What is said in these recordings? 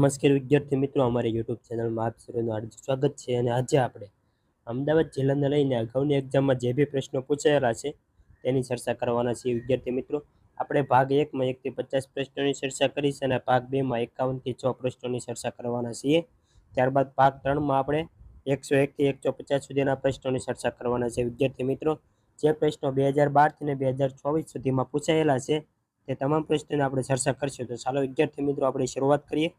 નમસ્કાર વિદ્યાર્થી મિત્રો, અમારી યુટ્યુબ ચેનલમાં આપ સર્વેનું હાર્દિક સ્વાગત છે અને આજે આપણે અમદાવાદ જિલ્લાને લઈને અગાઉની એક્ઝામમાં જે બી પ્રશ્નો પૂછાયેલા છે, તેની ચર્ચા કરવાના છીએ. વિદ્યાર્થી મિત્રો, આપણે ભાગ એકમાં એકથી પચાસ પ્રશ્નોની ચર્ચા કરી છે અને ભાગ બેમાં એકાવનથી છ પ્રશ્નોની ચર્ચા કરવાના છીએ. ત્યારબાદ ભાગ ત્રણમાં આપણે એકસો એકથી એકસો પચાસ સુધીના પ્રશ્નોની ચર્ચા કરવાના છે વિદ્યાર્થી મિત્રો, જે પ્રશ્નો બે હજાર બારથી બે હજાર ચોવીસ સુધીમાં પૂછાયેલા છે, તે તમામ પ્રશ્નોની આપણે ચર્ચા કરીશું. તો ચાલો વિદ્યાર્થી મિત્રો, આપણે શરૂઆત કરીએ.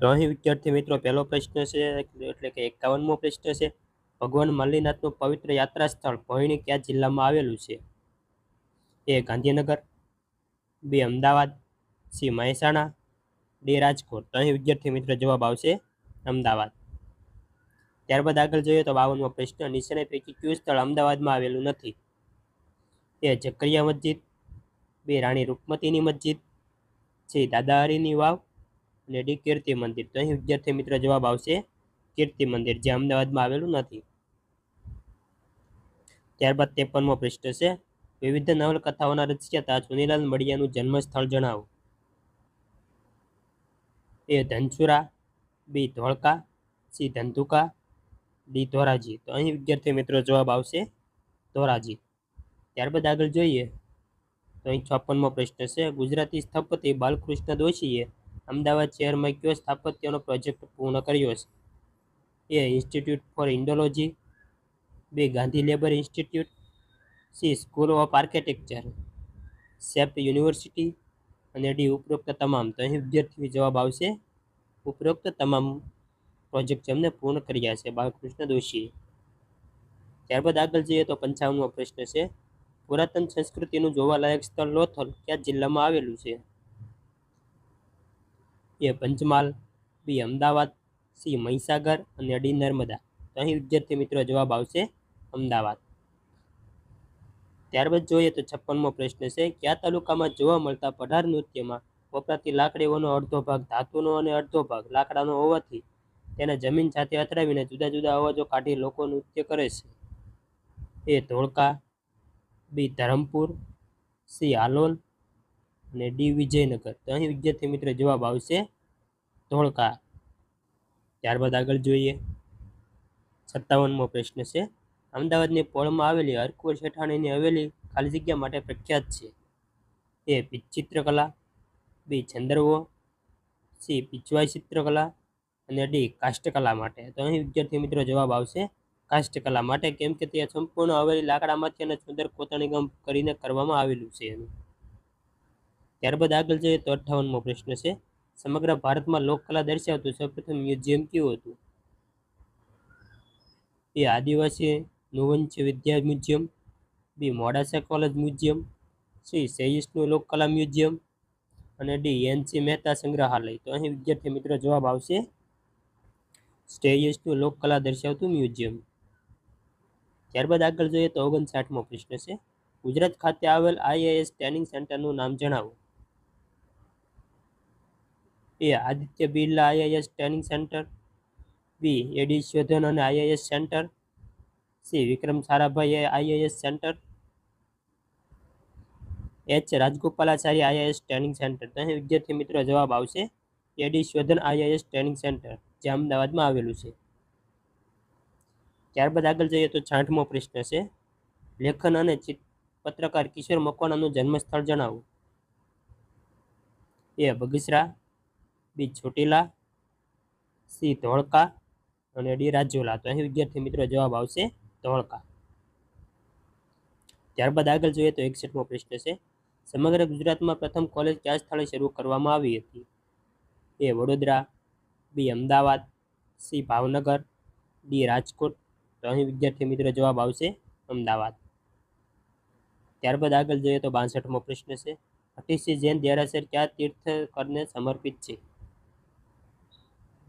તો વિદ્યાર્થી મિત્રો, પહેલો પ્રશ્ન છે, એટલે કે એકાવનમો પ્રશ્ન છે. ભગવાન મલ્લીનાથનું પવિત્ર યાત્રા સ્થળ ભોયણી કયા જિલ્લામાં આવેલું છે? A Gandhinagar, B Ahmedabad, C Mehsana, D Rajkot. તો અહીં વિદ્યાર્થી મિત્રો જવાબ આવશે અમદાવાદ. ત્યારબાદ આગળ જોઈએ તો બાવનમો પ્રશ્ન, નીચેના પૈકી કયું સ્થળ અમદાવાદમાં આવેલું નથી? એ જકરિયા મસ્જિદ, બે રાણી રૂપમતીની મસ્જિદ છે દાદાહરીની વાવ અને ડી કીર્તિ મંદિર. તો અહીં વિદ્યાર્થી મિત્ર જવાબ આવશે કીર્તિ મંદિર, જે અમદાવાદમાં આવેલું નથી. ત્યારબાદ ત્રેપનમો પૃષ્ઠ છે. વિવિધ નવલકથાઓના રચયતા ચુનીલાલ મડિયાનું જન્મસ્થળ જણાવો. A Dhansura, B Dholka, C Dhandhuka, D Dhoraji. તો અહીં વિદ્યાર્થી મિત્રો જવાબ આવશે ધોરાજી. ત્યારબાદ આગળ જોઈએ. તો અહીં છપ્પનમો પ્રશ્ન છે. ગુજરાતી સ્થપતિ બાલકૃષ્ણ દોશીએ અમદાવાદ શહેરમાં કયો સ્થાપત્યનો પ્રોજેક્ટ પૂર્ણ કર્યો છે? એ ઇન્સ્ટિટ્યૂટ ફોર ઇન્ડોલોજી બે Gandhi labour institute C school of architecture CEPT university અને ડી ઉપરોક્ત તમામ. તો અહીં વિદ્યાર્થીઓ જવાબ આવશે. ઉપરોક્ત તમામ પ્રોજેક્ટ જેમને પૂર્ણ કર્યા છે બાલકૃષ્ણ દોશીએ ત્યારબાદ આગળ જઈએ તો પંચાવનમો પ્રશ્ન છે. પુરાતન સંસ્કૃતિનું જોવાલાયક સ્થળ લોથલ કયા જિલ્લામાં આવેલું છે? A Panchmahal, B Ahmedabad, C Mahisagar અને ડી નર્મદા. તો અહીં વિદ્યાર્થી મિત્રો જવાબ આવશે અમદાવાદ. ત્યારબાદ જોઈએ તો છપ્પનમો પ્રશ્ન છે, કયા તાલુકામાં જોવા મળતા પઢાર નૃત્યમાં વપરાતી લાકડીઓનો અડધો ભાગ ધાતુનો અને અડધો ભાગ લાકડાનો હોવાથી તેને જમીન સાથે અથડાવીને જુદા જુદા અવાજો કાઢી લોકો નૃત્ય કરે છે. A Dholka, B Dharampur, C Halol અને ડી વિજયનગર. તો અહીં વિદ્યાર્થી મિત્ર જવાબ આવશે ધોળકા. ત્યારબાદ આગળ જોઈએ. સત્તાવનમો પ્રશ્ન છે. અમદાવાદની પોળમાં આવેલી હરકુર શેઠાણીની હવેલી ખાલી જગ્યા માટે પ્રખ્યાત છે. એ ચિત્રકલા, બી છંદરવો સી પિચવાઈ ચિત્રકલા અને ડી કાષ્ટકલા માટે. તો અહીં વિદ્યાર્થી મિત્રો જવાબ આવશે કાષ્ટકલા માટે, કેમ કે તે સંપૂર્ણ હવેલી લાકડામાંથી અને સુંદર કોતરણી કામ કરીને કરવામાં આવેલું છે એનું. ત્યારબાદ આગળ જઈએ તો અઠ્ઠાવનમો પ્રશ્ન છે. સમગ્ર ભારતમાં લોકકલા દર્શાવતું સૌપ્રથમ મ્યુઝિયમ કયું હતું? એ આદિવાસી નુવંચ વિદ્યા museum, B Modasa college museum, C સહિષ્ણુ લોકકલા મ્યુઝિયમ અને ડી એનસી મહેતા સંગ્રહાલય. તો અહીં વિદ્યાર્થી મિત્રો જવાબ આવશે સ્ટેયસનું લોકકલા દર્શાવતું મ્યુઝિયમ. ત્યારબાદ આગળ જોઈએ તો ઓગણસાઠમો પ્રશ્ન છે. ગુજરાત ખાતે આવેલ આઈએએસ ટ્રેનિંગ સેન્ટરનું નામ જણાવો. A Aditya Birla I I S training centre, B A D Shodhan અને I I S centre, C Vikram Sarabhai I I S centre, H Rajagopalachari I I S training centre. તો અહીં વિદ્યાર્થી મિત્રો જવાબ આવશે એડી શોધન આઈઆઈએસ ટ્રેનિંગ સેન્ટર, જે અમદાવાદમાં આવેલું છે. ત્યારબાદ આગળ જઈએ તો છાંઠમો પ્રશ્ન છે. લેખન અને પત્રકાર કિશોર મકવાણાનું જન્મસ્થળ જણાવો. A Bagasara B Chotila, C Dholka અને ડી રાજુલા. તો અહીં વિદ્યાર્થી મિત્રો જવાબ આવશે ધોળકા. ત્યારબાદ આગળ જોઈએ તો એકસઠમો પ્રશ્ન છે. સમગ્ર ગુજરાતમાં પ્રથમ કોલેજ કયા સ્થળે શરૂ કરવામાં આવી હતી? A Vadodara, B Ahmedabad, C Bhavnagar, D Rajkot. તો અહીં વિદ્યાર્થી મિત્રો જવાબ આવશે અમદાવાદ. ત્યારબાદ આગળ જોઈએ તો બાસઠમો પ્રશ્ન છે. અઠીસી જૈન દેરાસર કયા તીર્થકરને સમર્પિત છે?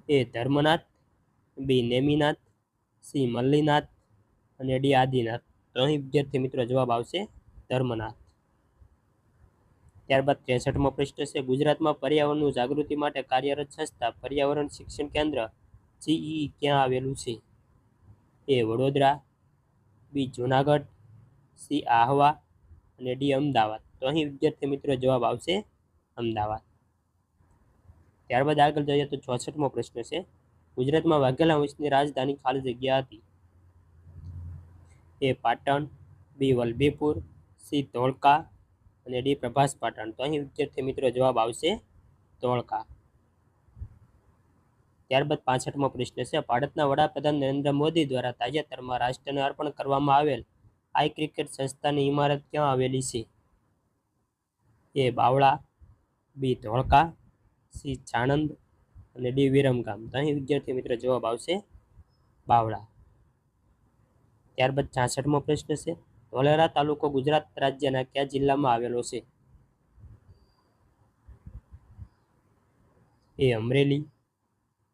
A Dharmanath, B Neminath, C Mallinath અને ડી આદિનાથ. તો અહીં વિદ્યાર્થી મિત્રો જવાબ આવશે ધર્મનાથ. ત્યારબાદ ત્રેસઠમો પ્રશ્ન છે, ગુજરાતમાં પર્યાવરણનું જાગૃતિ માટે કાર્યરત સંસ્થા, પર્યાવરણ શિક્ષણ કેન્દ્ર, જીઈ ક્યાં આવેલું છે? A Vadodara, B Junagadh, C Ahwa અને ડી અમદાવાદ. તો અહીં વિદ્યાર્થી મિત્રો જવાબ આવશે અમદાવાદ. ત્યારબાદ આગળ જઈએ તો ચોસઠમો પ્રશ્ન છે. ગુજરાતમાં વાઘેલા વંશની રાજધાની ખાલી જગ્યા હતી. A Patan, B Vallabhipur, C Dholka અને ડી પ્રભાસ પાટણ. તો અહીં વિદ્યાર્થી મિત્રો જવાબ આવશે ધોળકા. ત્યારબાદ પાસઠમો પ્રશ્ન છે. ભારતના વડાપ્રધાન નરેન્દ્ર મોદી દ્વારા તાજેતરમાં રાષ્ટ્રને અર્પણ કરવામાં આવેલ આઈ ક્રિકેટ સંસ્થાની ઇમારત ક્યાં આવેલી છે? A Bavla, B Dholka C Chanand અને ડી વિરમગામ. તો અહીં વિદ્યાર્થી મિત્રો જવાબ આવશે બાવળા. ત્યારબાદ છાસઠમો પ્રશ્ન છે. ધોલેરા તાલુકો ગુજરાત રાજ્યના કયા જિલ્લામાં આવેલો છે? A Amreli,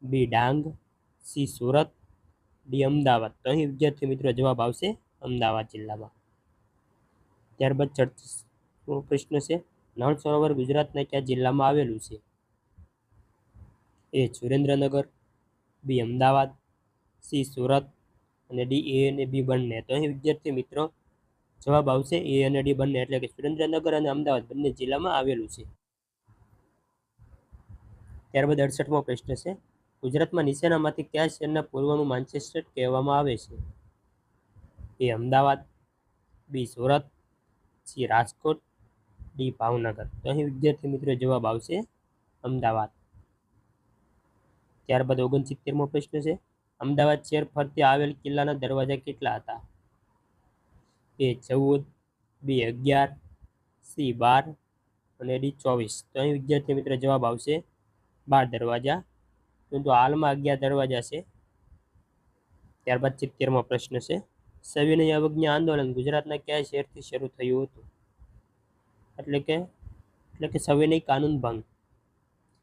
B Dang, C Surat, D Ahmedabad. તો અહીં વિદ્યાર્થી મિત્રો જવાબ આવશે અમદાવાદ જિલ્લામાં. ત્યારબાદ ચડતીસમો પ્રશ્ન છે. નળ સરોવર ગુજરાતના કયા જિલ્લામાં આવેલું છે? A Surendranagar B Ahmedabad C Surat અને ડી એ અને બી બંને. તો અહીં વિદ્યાર્થી મિત્રો, જવાબ આવશે એ અને ડી બંને, એટલે કે સુરેન્દ્રનગર અને અમદાવાદ બંને જિલ્લામાં આવેલું છે. ત્યારબાદ અડસઠમો પ્રશ્ન છે. ગુજરાતમાં નીચેનામાંથી કયા શહેરના પૂર્વનું માન્ચેસ્ટર કહેવામાં આવે છે? A Ahmedabad B Surat C Rajkot D Bhavnagar. તો અહીં વિદ્યાર્થી મિત્રો જવાબ આવશે અમદાવાદ. ત્યારબાદ ઓગણસિત્તેરમો પ્રશ્ન છે. અમદાવાદ શહેર ફરતે આવેલ કિલ્લાના દરવાજા કેટલા હતા? એ ચૌદ, બી અગિયાર, સી બાર અને ડી ચોવીસ. તો અહીં વિદ્યાર્થી મિત્રો જવાબ આવશે બાર દરવાજા. પરંતુ હાલમાં અગિયાર દરવાજા છે. ત્યારબાદ સિત્તેરમો પ્રશ્ન છે. સવિનય અવજ્ઞા આંદોલન ગુજરાતના કયા શહેરથી શરૂ થયું હતું? એટલે કે એટલે કે સવિનય કાનૂન ભંગ.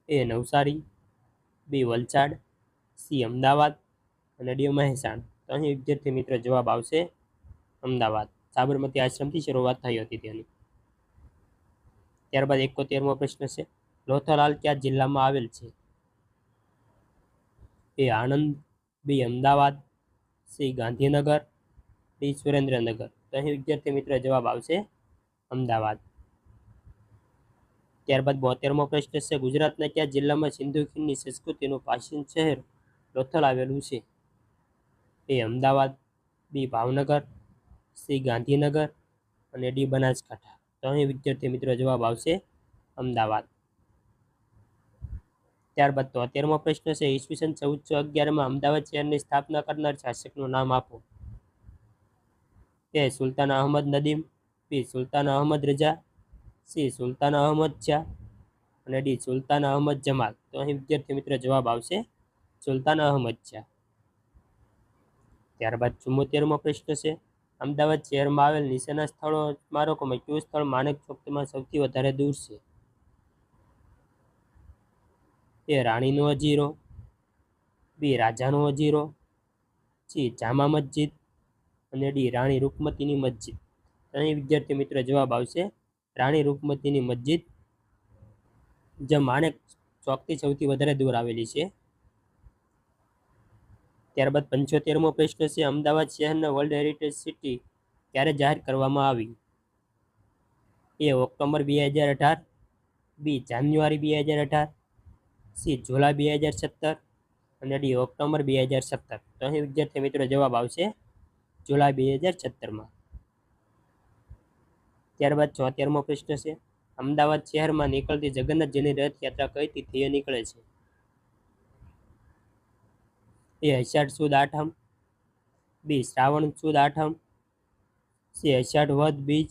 A Navsari B Valsad, C Ahmedabad અને ડી મહેસાણ. તો અહીં વિદ્યાર્થી મિત્રો જવાબ આવશે અમદાવાદ. સાબરમતી આશ્રમથી શરૂઆત થઈ હતી તેની. ત્યારબાદ એકોતેરમો પ્રશ્ન છે, લોથલાલ ક્યાં જિલ્લામાં આવેલ છે? A Anand, B Ahmedabad, C Gandhinagar, D Surendranagar. તો અહીં વિદ્યાર્થી મિત્રો જવાબ આવશે અમદાવાદ. ત્યારબાદ બોતેરમો પ્રશ્ન છે, ગુજરાતના કયા જિલ્લામાં સિંધુ ખીણની સંસ્કૃતિનું પ્રાચીન શહેર લોથલ આવેલું છે? A Ahmedabad, B Bhavnagar, C Gandhinagar અને ડી બનાસકાંઠા. તો અહીં વિદ્યાર્થી મિત્રો જવાબ આવશે અમદાવાદ. ત્યારબાદ તોતેરમો પ્રશ્ન છે ઈસવીસન ચૌદસો અગિયારમાં અમદાવાદ શહેરની સ્થાપના કરનાર શાસકનું નામ આપો. તે સુલતાન અહમદ નદીમ બી સુલતાન અહમદ રજા સી, સુલતાન અહમદ શાહ અને ડી, સુલતાન અહમદ જમાલ. તો અહીં વિદ્યાર્થી મિત્રો જવાબ આવશે સુલતાન અહમદ શાહ. ત્યારબાદ ચુમ્મોતેરમો પ્રશ્ન છે. અમદાવાદ શહેરમાં આવેલ નીચેના સ્થળો સ્મારકોમાં કયું સ્થળ માનક ચોકમાં સૌથી વધારે દૂર છે? એ, રાણીનો અજીરો. બી, રાજાનો અજીરો. સી, જામા મસ્જિદ. અને ડી, રાણી રૂકમતીની મસ્જિદ. અહીં વિદ્યાર્થી મિત્રો જવાબ આવશે રાણી રૂપમતીની મસ્જિદ જે માણેક ચોકથી સૌથી વધારે દૂર આવેલી છે. ત્યારબાદ પંચોતેરમો પ્રશ્ન છે, અમદાવાદ શહેરના વર્લ્ડ હેરિટેજ સિટી ક્યારે જાહેર કરવામાં આવી? એ ઓક્ટોબર બે હજાર અઢાર, બી જાન્યુઆરી બે હજાર અઢાર, સી જુલાઈ બે હજાર સત્તર અને ડી ઓક્ટોબર બે હજાર સત્તર. તો અહીં વિદ્યાર્થી મિત્રો જવાબ આવશે જુલાઈ બે હજાર સત્તરમાં. ત્યારબાદ ચોતેરમો પ્રશ્ન છે. અમદાવાદ શહેરમાં નીકળતી જગન્નાથજીની રથયાત્રા કઈ તિથિએ નીકળે છે? એ અષાઢ સુદ આઠમ, બી શ્રાવણ સુદ આઠમ, સી અષાઢ વધ બીજ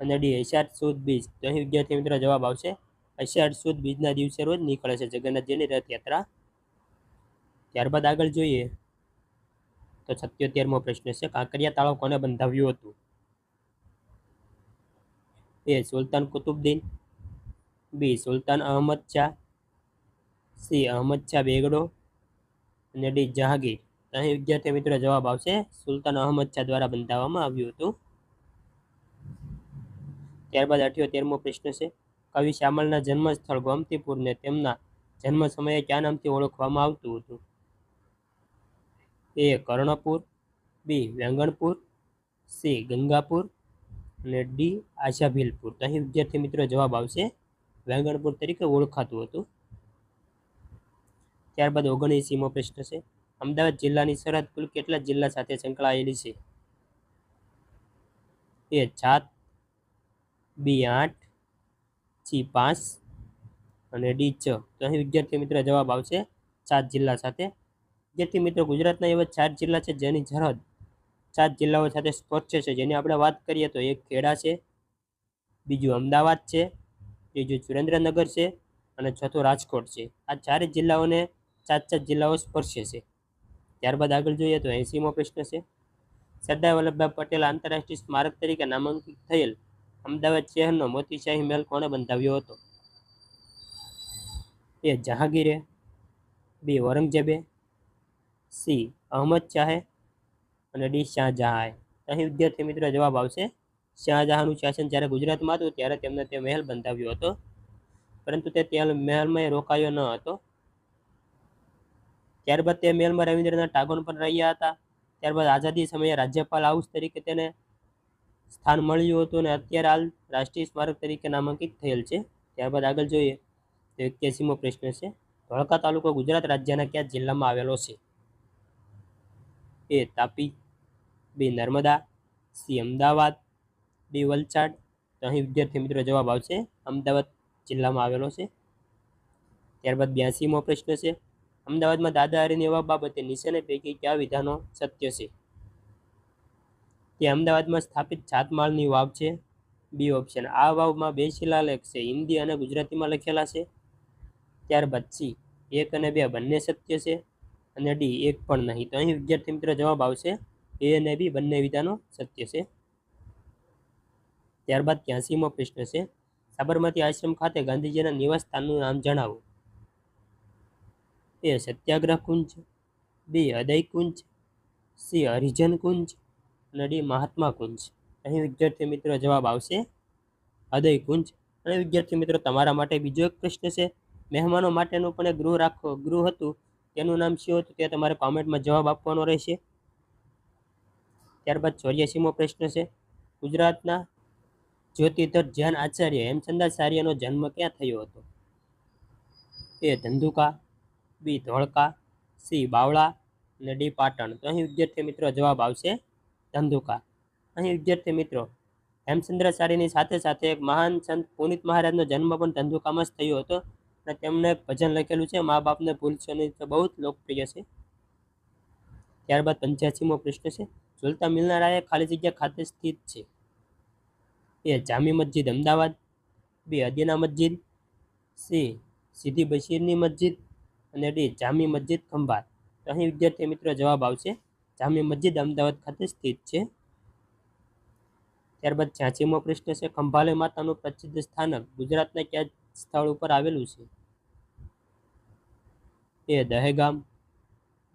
અને ડી અષાઢ સુદ બીજ. તો અહીં વિદ્યાર્થી મિત્રો જવાબ આવશે. અષાઢ સુદ બીજના દિવસે રોજ નીકળે છે જગન્નાથજીની રથયાત્રા ત્યારબાદ આગળ જોઈએ. તો સત્યોતેરમો પ્રશ્ન છે. કાંકરિયા તળાવ કોને બંધાવ્યું હતું. A Sultan Qutbuddin B Sultan Ahmed Shah, C Ahmed Shah Begada અને ડી જહાંગીર. અહીં વિદ્યાર્થી મિત્રો જવાબ આવશે. સુલતાન અહમદ શાહ દ્વારા બંધાવવામાં આવ્યું હતું. ત્યારબાદ અઠ્યોતેરમો પ્રશ્ન છે. કવિ શ્યામલના જન્મસ્થળ ગોમતીપુરને તેમના જન્મ સમયે કયા નામથી ઓળખવામાં આવતું હતું? એ કર્ણપુર, બી વેંગણપુર, સી ગંગાપુર અને ડી આશાભીલપુર. તો અહીં વિદ્યાર્થી મિત્રો જવાબ આવશે વેંગણપુર તરીકે ઓળખાતું હતું. ત્યારબાદ ઓગણએંસીમો પ્રશ્ન છે. અમદાવાદ જિલ્લાની સરહદ કુલ કેટલા જિલ્લા સાથે સંકળાયેલી છે? એ સાત બી આઠ, સી પાંચ અને ડી છ. તો અહીં વિદ્યાર્થી મિત્ર જવાબ આવશે સાત જિલ્લા સાથે. વિદ્યાર્થી મિત્રો ગુજરાતના એવા ચાર જિલ્લા છે જેની સરહદ સાત જિલ્લાઓ સાથે સ્પર્શે છે. જેની આપણે વાત કરીએ તો એક ખેડા છે, બીજું અમદાવાદ છે, ત્રીજું સુરેન્દ્રનગર છે અને ચોથું રાજકોટ છે. આ ચારે જિલ્લાઓને સાત સાત જિલ્લાઓ સ્પર્શે છે. ત્યારબાદ આગળ જોઈએ તો એંસીમો પ્રશ્ન છે. સરદાર વલ્લભભાઈ પટેલ આંતરરાષ્ટ્રીય સ્મારક તરીકે નામાંકિત થયેલ અમદાવાદ શહેરનો મોતીશાહી મહેલ કોણે બંધાવ્યો હતો? એ જહાંગીરે, બી ઔરંગઝેબે, સી અહમદ શાહે અને ડી શાહજહાંએ. અહીં વિદ્યાર્થી મિત્રો જવાબ આવશે. શાહજહાંનું શાસન જ્યારે ગુજરાતમાં હતું, ત્યારે તેમને તે મહેલ બંધાવ્યો હતો. પરંતુ તે ત્યાં મહેલમાં રોકાયો ન હતો. ત્યારબાદ તે મહેલમાં રવિન્દ્રનાથ ટાગોર પણ રહ્યા હતા. ત્યારબાદ આઝાદી સમયે રાજ્યપાલ હાઉસ તરીકે તેને સ્થાન મળ્યું હતું અને અત્યારે હાલ રાષ્ટ્રીય સ્મારક તરીકે નામાંકિત થયેલ છે. ત્યારબાદ આગળ જોઈએ તો એક્યાસીમો પ્રશ્ન છે. ધોળકા તાલુકો ગુજરાત રાજ્યના કયા જિલ્લામાં આવેલો છે? A Tapi B Narmada, C Ahmedabad, D Valsad. તો અહીં વિદ્યાર્થી મિત્રો જવાબ આવશે. અમદાવાદ જિલ્લામાં આવેલો છે. ત્યારબાદ બ્યાસીમો પ્રશ્ન છે. અમદાવાદમાં દાદા હરીની એવા બાબતે નીચેને પૈકી કયા વિધાનો સત્ય છે? તે અમદાવાદમાં સ્થાપિત છાતમાળની વાવ છે. B option. આ વાવમાં બે શિલાલેખ છે. હિન્દી અને ગુજરાતીમાં લખેલા છે. ત્યારબાદ સી. એક અને બે બંને સત્ય છે અને ડી એક પણ નહીં. તો અહીં વિદ્યાર્થી મિત્રો જવાબ આવશે. એ અને બી બંને વિધાનો સત્ય છે. ત્યારબાદ ત્યાંસીમો પ્રશ્ન છે. સાબરમતી આશ્રમ ખાતે ગાંધીજીના નિવાસ સ્થાનનું નામ જણાવો. એ સત્યાગ્રહ કુંજ, બી હૃદય કુંજ, સી હરિજન કુંજ અને ડી મહાત્મા કુંજ. અહીં વિદ્યાર્થી મિત્રો જવાબ આવશે હૃદય કુંજ. અને વિદ્યાર્થી મિત્રો, તમારા માટે બીજો એક પ્રશ્ન છે. મહેમાનો માટેનું પણ એક ગૃહ રાખો, ગૃહ હતું. તેનું નામ શું હતું તે તમારે કોમેન્ટમાં જવાબ આપવાનો રહેશે. ત્યારબાદ ચોર્યાસીમો પ્રશ્ન છે. ગુજરાતના જ્યોતિધર ધ્યાન આચાર્ય હેમચંદાચાર્યનો જન્મ ક્યાં થયો હતો? A Dhandhuka, B Dholka, C Bavla, અને ડી પાટણ. તો અહીં વિદ્યાર્થી મિત્રો જવાબ આવશે ધંધુકા. અહીં વિદ્યાર્થી મિત્રો હેમચંદ્રાચાર્યની સાથે સાથે એક મહાન સંત પુનિત મહારાજનો જન્મ પણ ધંધુકામાં જ થયો હતો. અને તેમણે ભજન લખેલું છે, મા બાપને ભૂલશો નહીં તો બહુ જ લોકપ્રિય છે. ત્યારબાદ પંચ્યાસીમો પ્રશ્ન છે. ઝુલતા મિલનારાએ ખાલી જગ્યા ખાતે સ્થિત છે. એ જામી મસ્જિદ, અમદાવાદ, બી અદીના મસ્જિદ, સી સીધી બશીરની મસ્જિદ અને ડી જામી મસ્જિદ ખંભાત. તો અહીં વિદ્યાર્થી મિત્રો જવાબ આવશે, જામી મસ્જિદ, અમદાવાદ ખાતે સ્થિત છે. ત્યારબાદ છ્યાસીમો પ્રશ્ન છે, ખંભાલે માતાનું પ્રસિદ્ધ સ્થાનક ગુજરાતના કયા સ્થળ ઉપર આવેલું છે? A Dehgam,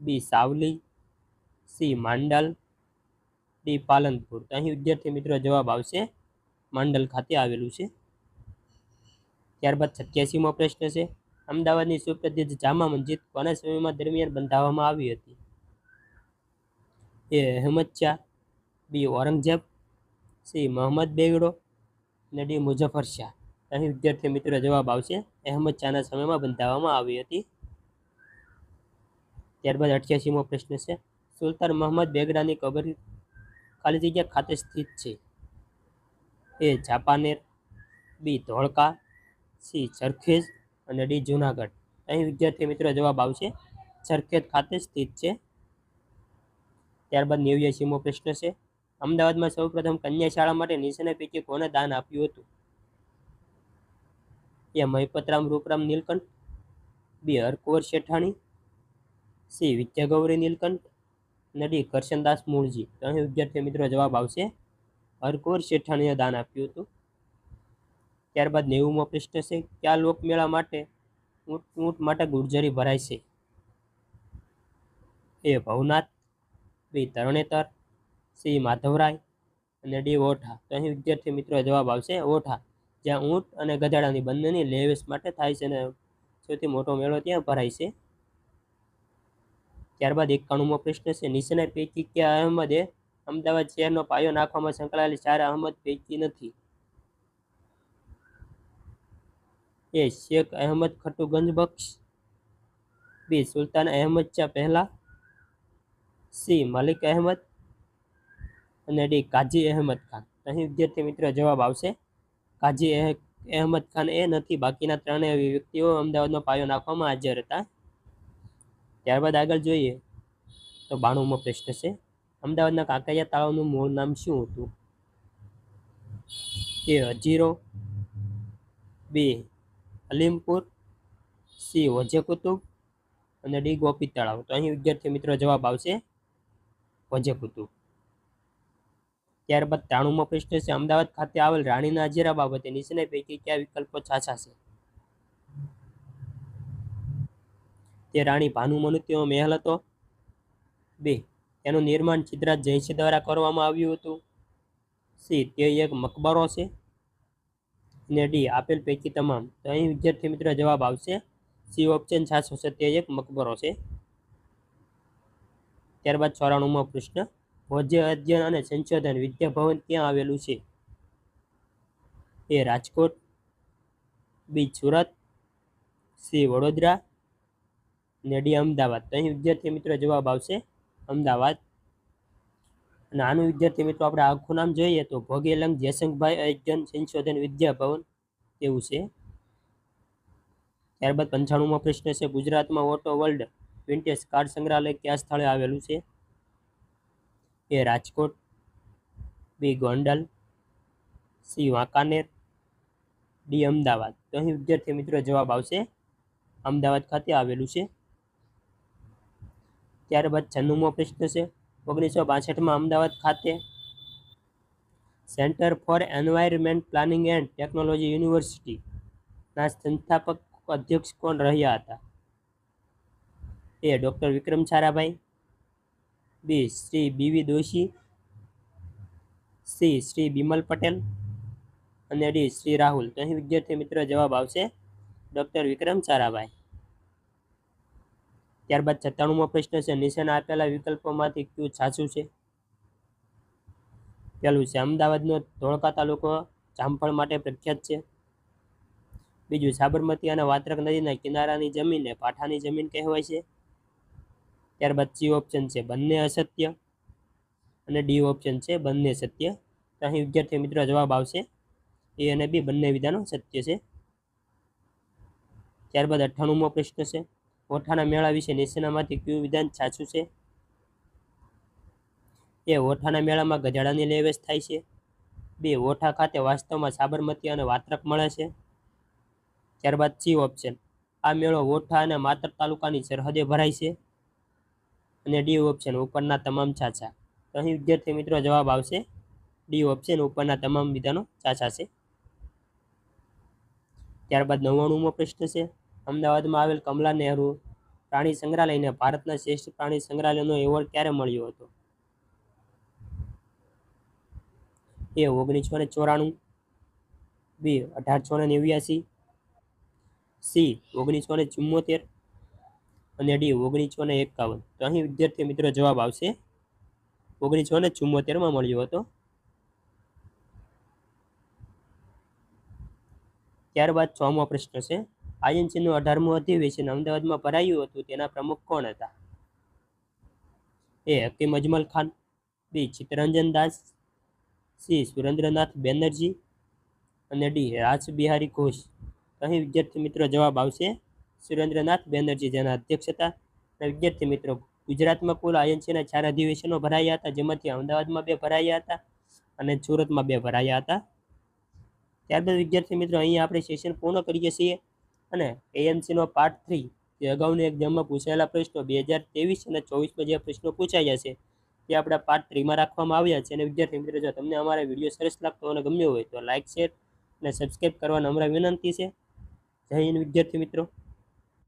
B Savli, C Mandal D Palanpur. તો અહીં વિદ્યાર્થી મિત્રો જવાબ આવશે માંડલ ખાતે આવેલું છે. ત્યારબાદ સત્યાસીમો પ્રશ્ન છે. અમદાવાદની સુપ્રસિદ્ધ જામા મસ્જિદ કોના સમયમાં દરમિયાન બંધાવવામાં આવી હતી? A Ahmed Shah B Aurangzeb, C Mohammed Begada અને ડી મુઝફર શાહ. અહીં વિદ્યાર્થી મિત્રો જવાબ આવશે અહેમદ શાહના સમયમાં બંધાવવામાં આવી હતી. ત્યારબાદ અઠ્યાસીમો પ્રશ્ન છે. સુલતાન મોહમ્મદ બેગડાની કબર ખાલી જગ્યા ખાતે સ્થિત છે. એ જાપાનેર, બી ધોળકા, સી ચરખેજ અને ડી જુનાગઢ. અહીં વિદ્યાર્થી મિત્રો જવાબ આવશે સરખેજ ખાતે સ્થિત છે. ત્યારબાદ નેવ્યાસીમો પ્રશ્ન છે. અમદાવાદમાં સૌપ્રથમ કન્યા શાળા માટે નીચેના પૈકી કોને દાન આપ્યું હતું? A Mahipatram, Ruparam Neelkanth, B Harkunvar Shethani, C Vidyagauri Neelkanth D Karsandas Mulji. તો અહીં વિદ્યાર્થી મિત્રો જવાબ આવશે. હરકુંવર શેઠાણીએ દાન આપ્યું હતું. ત્યારબાદ નેવુંમાં પ્રશ્ન છે, કયા લોકમેળા માટે ઊંટ ઊંટ માટે ગુર્જરી ભરાય છે? A Bhavnath, B Tarnetar, C Madhavrai અને ડી ઓઠા તો અહીં વિદ્યાર્થી મિત્રો જવાબ આવશે ઓઠા જ્યાં ઊંટ અને ગધાડાની બંનેની લેવેસ માટે થાય છે અને સૌથી મોટો મેળો ત્યાં ભરાય છે. ત્યારબાદ એકાણુંમો પ્રશ્ન છે. નીચેના પૈકી કે અહેમદે અમદાવાદ શહેરનો પાયો નાખવામાં સંકળાયેલી ચાર અહમદ પૈકી નથી? એ શેખ અહેમદ ખટુગંજ બક્ષ, બી સુલતાન અહેમદ ચા પહેલા, સી મલિક અહેમદ અને ડી કાજી અહેમદ ખાન. અહીં વિદ્યાર્થી મિત્રો જવાબ આવશે. કાજી અહેમદ ખાન એ નથી. બાકીના ત્રણેય વ્યક્તિઓ અમદાવાદનો પાયો નાખવામાં હાજર હતા. ત્યારબાદ આગળ જોઈએ તો બાણુંમો પ્રશ્ન છે. અમદાવાદના કાંકરિયા તળાવનું મૂળ નામ શું હતું? એ હજીરો, બી અલીમપુર, સી વજે કુતુબ અને ડી ગોપી તળાવ. તો અહીં વિદ્યાર્થી મિત્રો જવાબ આવશે વજે કુતુબ ત્યારબાદ ત્રાણુંમો પ્રશ્ન છે, અમદાવાદ ખાતે આવેલ રાણીના અજીરા બાબતે નીચેના પૈકી કયા વિકલ્પો છાછા છે? તે રાણી ભાનુમનુત્યનો મહેલ હતો. બે, તેનું નિર્માણ ચિત્રાજ જયસિંહ દ્વારા કરવામાં આવ્યું હતું. સી, તે એક મકબરો છે. અને ડી, આપેલ પૈકી તમામ તો અહીં વિદ્યાર્થી મિત્રો જવાબ આવશે. સી, ઓપ્શન સાચો છે તે એક મકબરો છે. ત્યારબાદ ચોરાણુંમાં પ્રશ્ન, ભોજ્ય અધ્યયન અને સંશોધન વિદ્યાભવન ક્યાં આવેલું છે? A, Rajkot. B, Surat. C, Vadodara. ને ડી અમદાવાદ. તો અહીં વિદ્યાર્થી મિત્રો જવાબ આવશે અમદાવાદ. અને આનું વિદ્યાર્થી મિત્રો આપણે આખું નામ જોઈએ તો ભોગેલંગ જયશંકભાઈ અયજન સંશોધન વિદ્યાભવન એવું છે. ત્યારબાદ પંચાણુંમાં પ્રશ્ન છે, ગુજરાતમાં ઓટો વર્લ્ડ વિન્ટેજ કાર સંગ્રહાલય કયા સ્થળે આવેલું છે? A Rajkot, B Gondal, C Wankaner, D Ahmedabad. તો અહીં વિદ્યાર્થી મિત્રો જવાબ આવશે અમદાવાદ ખાતે આવેલું છે. ત્યારબાદ છન્નુમો પ્રશ્ન છે ઓગણીસો બાસઠમાં અમદાવાદ ખાતે centre for environment planning and technology યુનિવર્સિટીના સંસ્થાપક અધ્યક્ષ કોણ રહ્યા હતા? A doctor Vikram Sarabhai B Shri B V Doshi. C Shri Bimal Patel. અને ડી શ્રી રાહુલ. તો અહીં વિદ્યાર્થી મિત્ર જવાબ આવશે ડૉક્ટર વિક્રમ સારાભાઈ ત્યારબાદ સત્તાણુંમો પ્રશ્ન છે નીચેના આપેલા વિકલ્પોમાંથી કયું સાચું છે? પહેલું છે, અમદાવાદનો ધોળકા તાલુકો જામફળ માટે પ્રખ્યાત છે. બીજું, સાબરમતી અને વાત્રક નદીના કિનારાની જમીનને પાઠાની જમીન કહેવાય છે. ત્યારબાદ સી ઓપ્શન છે, બંને અસત્ય. અને ડી ઓપ્શન છે, બંને સત્ય. તો અહીં વિદ્યાર્થી મિત્રો જવાબ આવશે, એ અને બી બંને વિધાનો સત્ય છે. ત્યારબાદ અઠ્ઠાણુંમો પ્રશ્ન છે ઓઠાના મેળા વિશે નીચેનામાંથી કયું વિધાન સાચું છે? એ ઓઠાના મેળામાં ગજાડાની લેવેશ થાય છે. બે ઓઠા ખાતે વાસ્તવમાં સાબરમતી અને વાત્રક મળે છે. ત્યારબાદ સી ઓપ્શન. આ મેળો ઓઠા અને માતર તાલુકાની સરહદે ભરાય છે. અને ડી ઓપ્શન, ઉપરના તમામ ચાચા. તો અહીં વિદ્યાર્થી મિત્રો જવાબ આવશે. ડી ઓપ્શન, ઉપરના તમામ વિધાનો ચાચા છે. ત્યારબાદ નવ્વાણુંમો પ્રશ્ન છે. અમદાવાદમાં આવેલ કમલા નહેરુ પ્રાણી સંગ્રહાલયને ભારતના શ્રેષ્ઠ પ્રાણી સંગ્રહાલયનો એવોર્ડ ક્યારે મળ્યો હતો? એ ઓગણીસો ને ચોરાણું, બી અઢારસો ને નેવ્યાસી, સી ઓગણીસો ને ચુમ્મોતેર અને ડી ઓગણીસો ને એકાવન. તો અહીં વિદ્યાર્થી મિત્રો જવાબ આવશે. ઓગણીસો ને ચુમ્મોતેરમાં મળ્યો હતો. ત્યારબાદ છમો પ્રશ્ન છે. આઈએનસીનું અઢારમું અધિવેશન અમદાવાદમાં ભરાયું હતું, તેના પ્રમુખ કોણ હતા? A Hakim Ajmal Khan, B Chittaranjan Das, C Surendranath Banerjee અને ડી રાજબિહારી ઘોષ. અહીં વિદ્યાર્થી મિત્રો જવાબ આવશે સુરેન્દ્રનાથ બેનર્જી, જેના અધ્યક્ષ હતા. અને વિદ્યાર્થી મિત્રો, ગુજરાતમાં કુલ આઈએનસીના ચાર અધિવેશનો ભરાયા હતા, જેમાંથી અમદાવાદમાં બે ભરાયા હતા અને સુરતમાં બે ભરાયા હતા. ત્યારબાદ વિદ્યાર્થી મિત્રો અહીંયા આપણે સેશન પૂર્ણ કરીએ છીએ. અને એએમસીનો પાર્ટ થ્રી જે અગાઉની એક્ઝામમાં પૂછાયેલા પ્રશ્નો બે હજાર ત્રેવીસ અને ચોવીસમાં જે પ્રશ્નો પૂછાયા છે, તે આપણા પાર્ટ થ્રીમાં રાખવામાં આવ્યા છે. અને વિદ્યાર્થી મિત્રો, જો તમને અમારા વીડિયો સરસ લાગતો અને ગમ્યો હોય તો લાઇક શેર અને સબસ્ક્રાઈબ કરવાની અમારા વિનંતી છે. જય હિન્દ વિદ્યાર્થી મિત્રો.